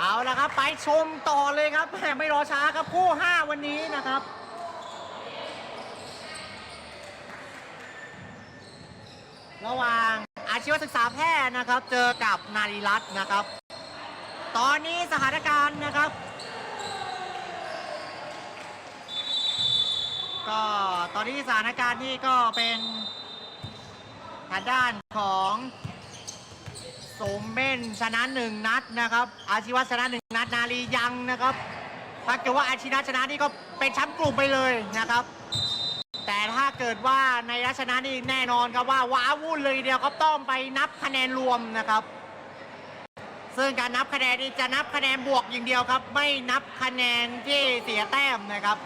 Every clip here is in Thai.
เอาละครับ ไปชมต่อเลยครับแหมไม่รอช้าครับคู่ 5 วันนี้นะครับระหว่างอาชีวศึกษาแพทย์นะครับ เจอกับนารีรัตน์นะครับ ตอนนี้สถานการณ์นะครับ ก็ตอนนี้สถานการณ์นี่ก็เป็นทางด้านของ สมเม่นชนะหนึ่งนัดนะครับ อาชีวะชนะหนึ่งนัดนาลียังนะครับถ้าเกิดว่าอาชีวะชนะนี่ก็เป็นแชมป์กลุ่มไปเลยนะครับ แต่ถ้าเกิดว่าในรัชนะนี่แน่นอนครับว่าว้าวุ่นเลยเดียวครับต้องไปนับคะแนนรวมนะครับ ซึ่งการนับคะแนนนี่จะนับคะแนนบวกอย่างเดียวครับ ไม่นับคะแนนที่เสียแต้มนะครับ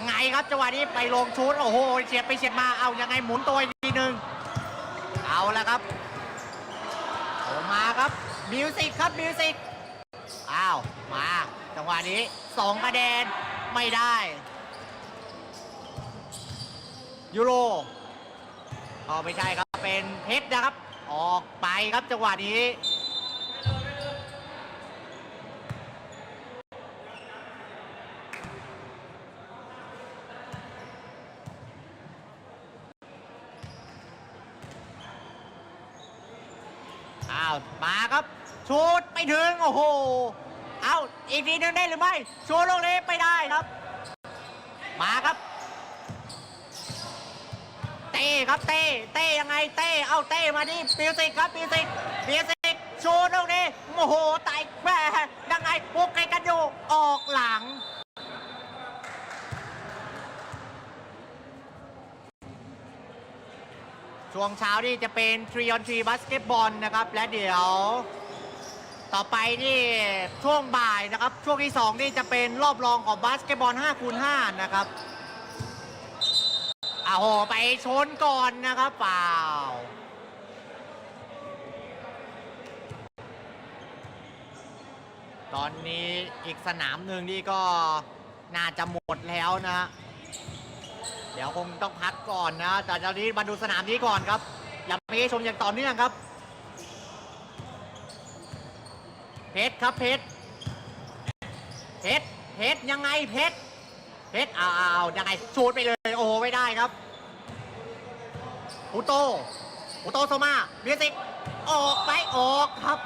ยังไงครับจังหวะนี้ไปลงชุดโอ้โหเฉียดไปเฉียดมาเอายังไงหมุนตัวอีกทีหนึ่งเอาแล้วครับมาครับมิวสิกครับมิวสิกอ้าวมาจังหวะนี้สองคะแนนไม่ได้ยูโรอ๋อไม่ใช่ครับเป็นเพชรนะครับ ออกไปครับจังหวะนี้ อ้าวมาครับชูด ไปถึง โอ้โห เอาอีกทีหนึงได้หรือไม่โชูดลูกนี้ไม่ได้ครับ มาครับ เต้ครับเต้เต้ยังไงเต้เอาเต้มาดิปิวสิกครับปิวสิกปิวสิกชูดลูกนี้โอ้โหไต่แม่ยังไงพวกไกลกันอยู่ออกหลัง ช่วงเช้านี่จะเป็นทรีออนทรีบาสเกตบอลนะครับ และเดี๋ยว ต่อไปนี่ช่วงบ่ายนะครับ ช่วงที่ 2 นี่จะเป็นรอบรองของบาสเกตบอล5คูณ5นะครับอาโหไปชนก่อนนะครับเปล่า ตอนนี้อีกสนามหนึ่งนี่ก็น่าจะหมดแล้วนะ เดี๋ยวคงต้องพักก่อนนะ แต่ตอนนี้มาดูสนามนี้ก่อนครับ อย่าไม่ให้ชมอย่างต่อเนื่องครับ เพชรครับเพชรเพชรเพชรยังไงเพชรเพชรอาเอาเอายังไงชูดไปเลย โอ้โหไม่ได้ครับอุโตอุโตโซมาเบียสิกออกไปออกครับ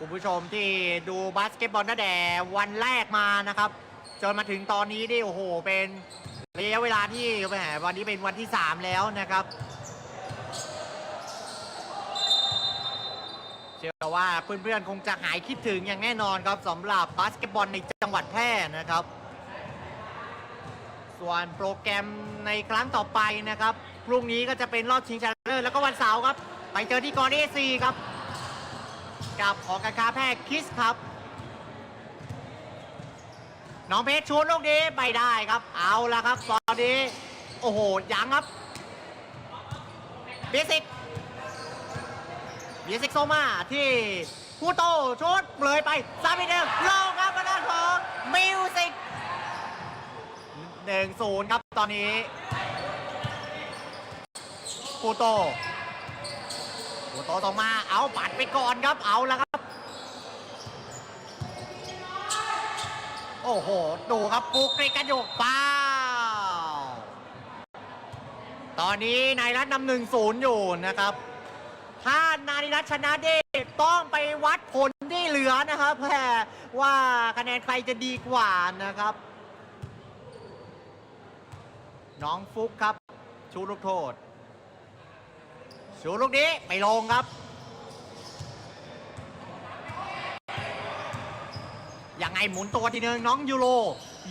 คุณผู้ชมที่ดูบาสเกตบอลตั้งแต่วันแรกมานะครับ จนมาถึงตอนนี้นี่โอ้โห เป็นระยะเวลาที่แหมวันนี้เป็นวันที่ 3 แล้วนะครับ เชื่ว่าเพื่อนๆคงจะหายคิดถึงอย่างแน่นอนครับสำหรับบาสเกตบอลในจังหวัดแพร่นะครับ ส่วนโปรแกรมในครั้งต่อไปนะครับพรุ่งนี้ก็จะเป็นรอบชิงชนะเลิศแล้วก็วันเสาร์ครับ ไปเจอที่กอร์เดซีครับ กับของการค้าแพทย์คิสครับน้องเพชรชูดลูกนี้ไม่ได้ครับ เอาละครับตอนนี้ โอ้โหยังครับเบสิก เบสิกโซมาที่ผู้โตชุดเลยไปซาบิเดอร์ลงครับกระดานของมิวสิกหนึ่งศูนย์ครับตอนนี้ผู้โตผู้โตตรงมาเอาปัดไปก่อนครับเอาแล้วครับ โอ้โห ดูครับปูกริกกันอยู่ป้าตอนนี้นายรัฐนำหนึ่งศูนย์อยู่นะครับ ถ้านาริรัตน์ชนะเดชต้องไปวัดผลที่เหลือนะครับแพรว่าคะแนนใครจะดีกว่านะครับ น้องฟุกครับ ชูลูกโทษ ชูลูกนี้ไปลงครับ ยังไงหมุนตัวทีนึงน้องยูโร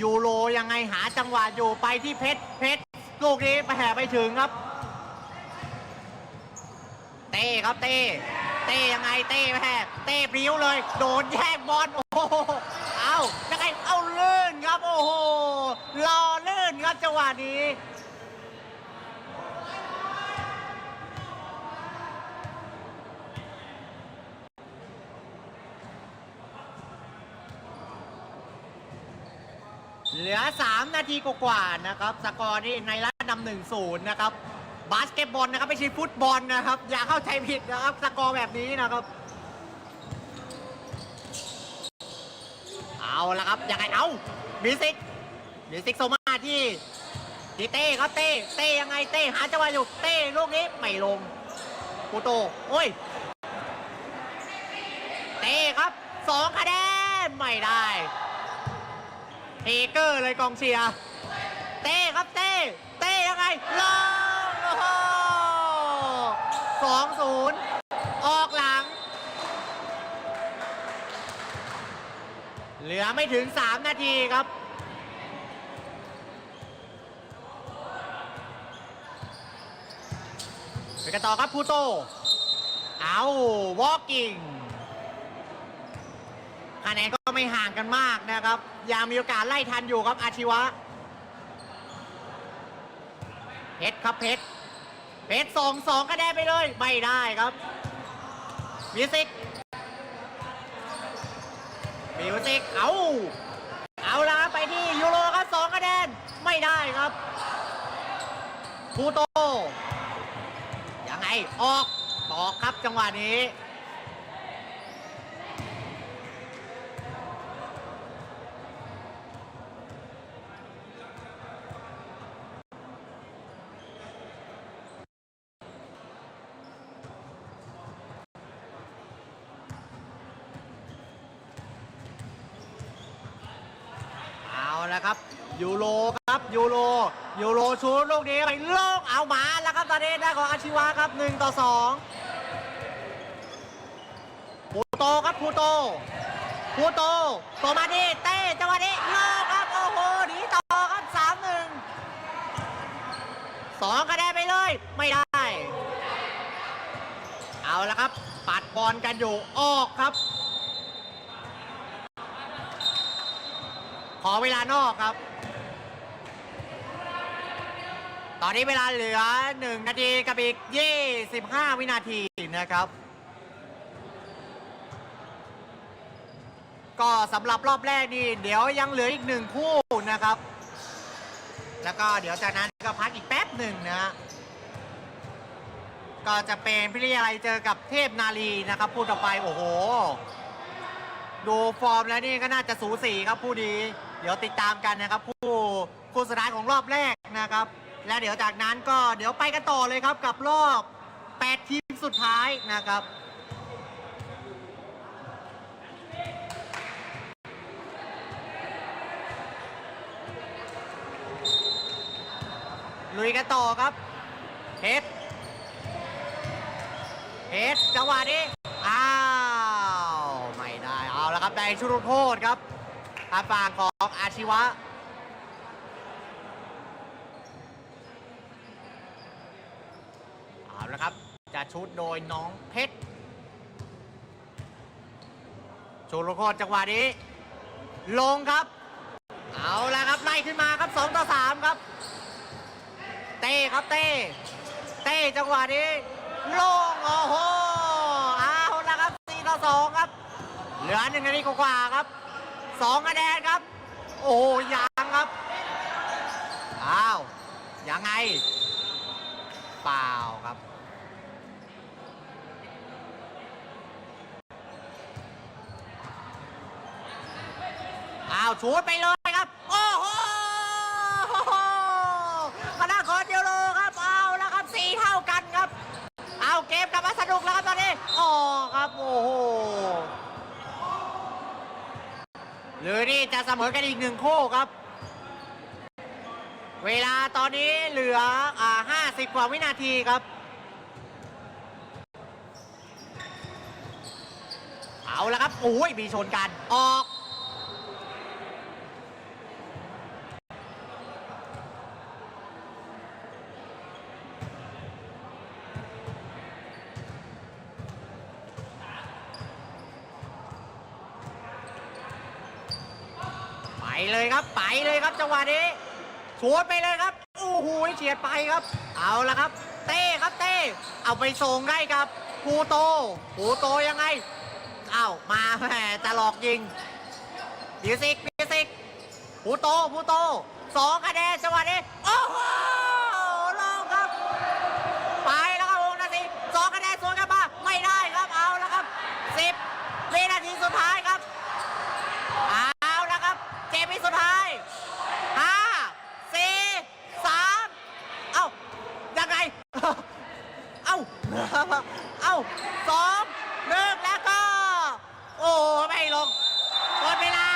ยูโรยังไงหาจังหวะอยู่ไปที่เพชรเพชรลูกนี้ไปแห่ไปถึงครับ เต้ครับเต้ เต้ยังไงเต้แห่เต้พริ้วเลย โดนแยกบอลโอ้โหเอายังไงเอาลื่นครับโอ้โหรอลื่นครับจังหวะนี้เหลือ 3 นาทีกว่าๆนะครับ สกอร์นี่ในรัฐนำหนึ่งศูนย์นะครับ บาสเกตบอลนะครับไม่ใช่ฟุตบอลนะครับ อย่าเข้าใจผิดนะครับสกอร์แบบนี้นะครับ เอาละครับยังไงเอามิสิกมิสิกโซมาที่ที่เต้ครับเต้เต้ยังไงเต้หาจังหวะอยู่เต้ลูกนี้ไม่ลงปูโตโอ้ยเต้ครับสองคะแนนไม่ได้เทเกอร์เลยกองเชียร์เต้ครับเต้เต้ยังไงลง โหสองศูนย์ออกหลัง เหลือไม่ถึง 3 นาทีครับ ไปกันต่อครับพูโต เอาวอ l กิ้งคะแนนก็ไม่ห่างกันมากนะครับ ยังมีโอกาสไล่ทันอยู่ครับอาชีวะเพชรครับเพชร เพชรส่งสองคะแนนไปเลย ไม่ได้ครับ มิวสิก มิวสิก เอา เอาละไปที่ยูโรครับสองคะแนน ไม่ได้ครับคูโต ยังไง ออก ออกครับจังหวะนี้ เอาละครับยูโรครับยูโรยูโรชูลูกนี้ไปโลกเอามาแล้วครับตอนนี้ได้ของอาชีวะครับ1ต่อ2พูโตครับพูโตพูโตโตมาดิเต้จังหวะนี้โลกครับโอ้โหหนีต่อครับ3 1สองคะแนนไปเลยไม่ได้ เอาละครับปัดบอลกันอยู่ออกครับ ขอเวลานอกครับ ตอนนี้เวลาเหลือ 1 นาทีกับอีก 25 วินาทีนะครับ ก็สำหรับรอบแรกนี่เดี๋ยวยังเหลืออีกหนึ่งคู่นะครับ แล้วก็เดี๋ยวจากนั้นก็พักอีกแป๊บหนึ่งนะ ก็จะเป็นพิริยาลัยเจอกับเทพนาลีนะครับพูดต่อไปโอ้โหดูฟอร์มแล้วนี่ก็น่าจะสูสีครับผู้ดี ดี๋ยวติดตามกันนะครับผู้คู่สุดท้ายของรอบแรกนะครับ และเดี๋ยวจากนั้นก็เดี๋ยวไปกันต่อเลยครับกับรอบ 8 ทีมสุดท้ายนะครับลุยกันต่อครับเพชรเพชรจังหวะนี้ อ้าว ไม่ได้ เอาแล้วครับ ได้ชุดโทษครับทางฝั่งของ ชีวะ เอาล้วครับ จะชุดโดยน้องเพชรชุดโทษจังหวะนี้ ลงครับ เอาล้วครับ ไล่ขึ้นมาครับ 2 ต่อ 3 ครับ เต้ครับเต้เต้จังหวะนี้ ลง โอ้โหเอาละครับ 4 ต่อ 2 ครับ เหลือหนึ่งนาทีกว่าครับสองคะแนนครับ โอ้ยังครับ อ้าว ยังไง เปล่าครับ อ้าวชูดไปเลยครับ โอ้โหคณะคอนเดียวโลครับ เอาแล้วครับสีเท่ากันครับ เอาเกมกลับมาสนุกแล้วครับตอนนี้ อ๋อครับ โอ้โห หรือนี่จะเสมอกันอีกหนึ่งคู่ครับ เวลาตอนนี้เหลืออ่า50 กว่าวินาทีครับ เอาแล้วครับโอ้ยมีชนกันออก ไปเลยครับไปเลยครับจังหวะนี้สวนไปเลยครับโอ้โหเฉียดไปครับ เอาละครับ เต้ครับเต้เอาไปส่งให้ครับภูโตภูโตยังไงเอ้ามาแหมจะหลอกยิงดิซิกดิซิกภูโตภูโตสองคะแนนจังหวะนี้โอ้โหลองครับ ไปแล้วครับวงนาทีสองคะแนนสวนกันมาไม่ได้ครับเอาละครับสิบวินาทีสุดท้ายครับ เอ้าเอ้าสองหนึ่งแล้วก็ โอ้ไม่ลงหมดเวลา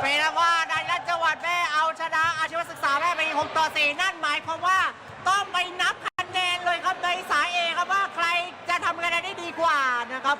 เป็นว่าในรัชจังหวัดแม่เอาชนะอาชีวศึกษาแม่ไป6ต่อ 4 นั่นหมายความว่าต้องไปนับคะแนนเลยครับในสายเอครับว่าใครจะทำคะแนนได้ดีกว่านะครับ